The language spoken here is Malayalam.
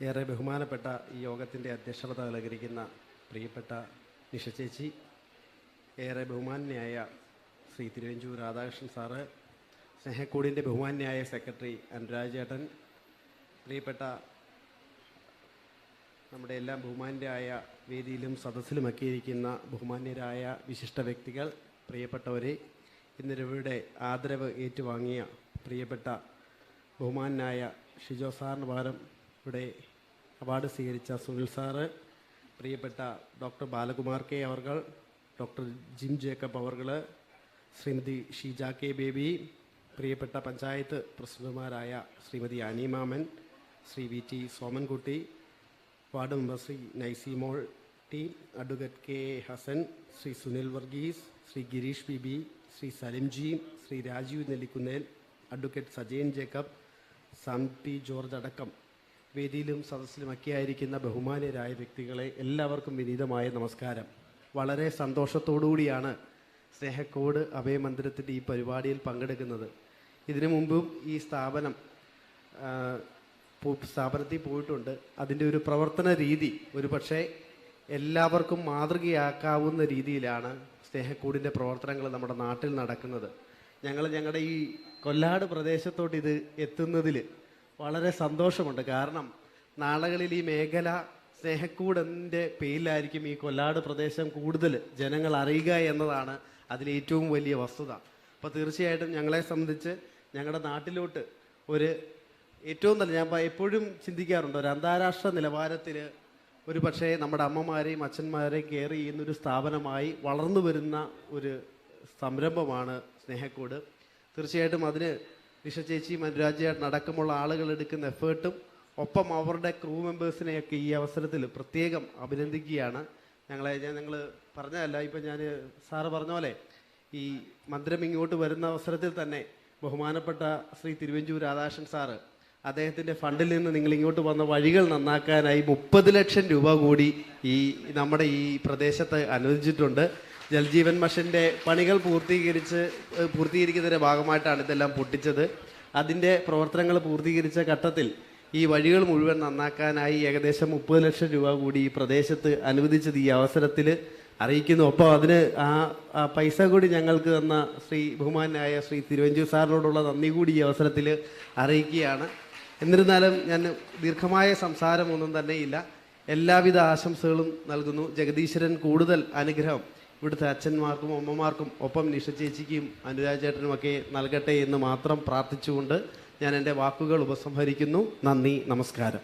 ഏറെ ബഹുമാനപ്പെട്ട ഈ യോഗത്തിന്റെ അധ്യക്ഷത അലങ്കരിക്കുന്ന പ്രിയപ്പെട്ട നിഷ ചേച്ചി ഏറെ ബഹുമാന്യായ ശ്രീ തിരുവഞ്ചൂർ രാധാകൃഷ്ണൻ സാറ് സ്നേഹക്കൂടിന്റെ ബഹുമാന്യായ സെക്രട്ടറി അനുരാജ് ചേട്ടൻ പ്രിയപ്പെട്ട നമ്മുടെ എല്ലാം ബഹുമാന്യരായ വേദിയിലും സദസ്സിലുമൊക്കെ ഇരിക്കുന്ന ബഹുമാന്യരായ വിശിഷ്ട വ്യക്തികൾ പ്രിയപ്പെട്ടവരെ ഇന്നിരവരുടെ ആദരവ് ഏറ്റുവാങ്ങിയ പ്രിയപ്പെട്ട ബഹുമാനായ ഷിജോ സാറിന് പകരം ഇവിടെ അവാർഡ് സ്വീകരിച്ച സുനിൽ സാറ് പ്രിയപ്പെട്ട ഡോക്ടർ ബാലകുമാർ കെ അവർ ഡോക്ടർ ജിം ജേക്കബ് അവർ ശ്രീമതി ഷീജ കെ ബേബി പ്രിയപ്പെട്ട പഞ്ചായത്ത് പ്രസിഡന്റുമാരായ Shrimati Animaman Shri V T Somankutty ward member Shri Naisy Mol T advocate K Hasan Shri Sunil Varghese Shri Gireesh Bibi Shri Salimji Shri Rajeev Nellikunnel advocate Sajayan Jacob Sam P George അടക്കം. വേദിയിലും സദസ്സിലുമൊക്കെ ആയിരിക്കുന്ന ബഹുമാന്യരായ വ്യക്തികളെ എല്ലാവർക്കും വിനീതമായ നമസ്കാരം. വളരെ സന്തോഷത്തോടുകൂടിയാണ് സ്നേഹക്കോട് അഭയമന്ദിരത്തിന്റെ ഈ പരിപാടിയിൽ പങ്കെടുക്കുന്നത്. ഇതിനു മുമ്പും ഈ സ്ഥാപനം സ്ഥാപനത്തിൽ പോയിട്ടുണ്ട്. അതിന്റെ ഒരു പ്രവർത്തന രീതി ഒരു പക്ഷേ എല്ലാവർക്കും മാതൃകയാക്കാവുന്ന രീതിയിലാണ് സ്നേഹക്കൂടിന്റെ പ്രവർത്തനങ്ങൾ നമ്മുടെ നാട്ടിൽ നടക്കുന്നത്. ഞങ്ങൾ ഞങ്ങളുടെ ഈ കൊല്ലാട് പ്രദേശത്തോട്ട് ഇത് എത്തുന്നതിൽ വളരെ സന്തോഷമുണ്ട്. കാരണം നാളുകളിൽ ഈ മേഖല സ്നേഹക്കൂടന്റെ പേരിലായിരിക്കും ഈ കൊല്ലാട് പ്രദേശം കൂടുതൽ ജനങ്ങൾ അറിയുക എന്നതാണ് അതിലേറ്റവും വലിയ വസ്തുത. അപ്പോൾ തീർച്ചയായിട്ടും ഞങ്ങളെ സംബന്ധിച്ച് ഞങ്ങളുടെ നാട്ടിലോട്ട് ഒരു ഏറ്റവും നല്ല ഞാൻ എപ്പോഴും ചിന്തിക്കാറുണ്ട് ഒരു അന്താരാഷ്ട്ര നിലവാരത്തിൽ ഒരു പക്ഷേ നമ്മുടെ അമ്മമാരെയും അച്ഛന്മാരെയും കെയർ ചെയ്യുന്ന ഒരു സ്ഥാപനമായി വളർന്നു വരുന്ന ഒരു സംരംഭമാണ് സ്നേഹക്കൂട്. തീർച്ചയായിട്ടും അതിന് നിഷ ചേച്ചി മനുരാജേട്ടൻ അടക്കമുള്ള ആളുകൾ എടുക്കുന്ന എഫേർട്ടും ഒപ്പം അവരുടെ ക്രൂ മെമ്പേഴ്സിനെയൊക്കെ ഈ അവസരത്തിൽ പ്രത്യേകം അഭിനന്ദിക്കുകയാണ്. ഞങ്ങളെ ഞാൻ ഞങ്ങൾ പറഞ്ഞതല്ല ഇപ്പം ഞാൻ സാറ് പറഞ്ഞ പോലെ ഈ മന്ദിരം ഇങ്ങോട്ട് വരുന്ന അവസരത്തിൽ തന്നെ ബഹുമാനപ്പെട്ട ശ്രീ തിരുവഞ്ചൂർ രാധാകൃഷ്ണൻ സാറ് അദ്ദേഹത്തിന്റെ ഫണ്ടിൽ നിന്ന് നിങ്ങൾ ഇങ്ങോട്ട് വന്ന വഴികൾ നന്നാക്കാനായി മുപ്പത് ലക്ഷം രൂപ കൂടി ഈ നമ്മുടെ ഈ പ്രദേശത്ത് അനുവദിച്ചിട്ടുണ്ട്. ജൽജീവൻ മിഷന്റെ പണികൾ പൂർത്തീകരിച്ച് പൂർത്തീകരിക്കുന്നതിന്റെ ഭാഗമായിട്ടാണ് ഇതെല്ലാം പൊട്ടിച്ചത്. അതിന്റെ പ്രവർത്തനങ്ങൾ പൂർത്തീകരിച്ച ഘട്ടത്തിൽ ഈ വഴികൾ മുഴുവൻ നന്നാക്കാനായി ഏകദേശം മുപ്പത് ലക്ഷം രൂപ കൂടി ഈ പ്രദേശത്ത് അനുവദിച്ചത് ഈ അവസരത്തിൽ അറിയിക്കുന്നു. ഒപ്പം അതിന് ആ പൈസ കൂടി ഞങ്ങൾക്ക് തന്ന ശ്രീ ബഹുമാനായ ശ്രീ തിരുവഞ്ചൂർ സാറിനോടുള്ള നന്ദി കൂടി ഈ അവസരത്തിൽ അറിയിക്കുകയാണ്. എന്നിരുന്നാലും ഞാൻ ദീർഘമായ സംസാരമൊന്നും തന്നെയില്ല എല്ലാവിധ ആശംസകളും നൽകുന്നു. ജഗദീശ്വരൻ കൂടുതൽ അനുഗ്രഹം ഇവിടുത്തെ അച്ഛന്മാർക്കും അമ്മമാർക്കും ഒപ്പം നിഷ ചേച്ചിക്കും അനുരാജ് ചേട്ടനുമൊക്കെ നൽകട്ടെ എന്ന് മാത്രം പ്രാർത്ഥിച്ചുകൊണ്ട് ഞാൻ എന്റെ വാക്കുകൾ ഉപസംഹരിക്കുന്നു. നന്ദി നമസ്കാരം.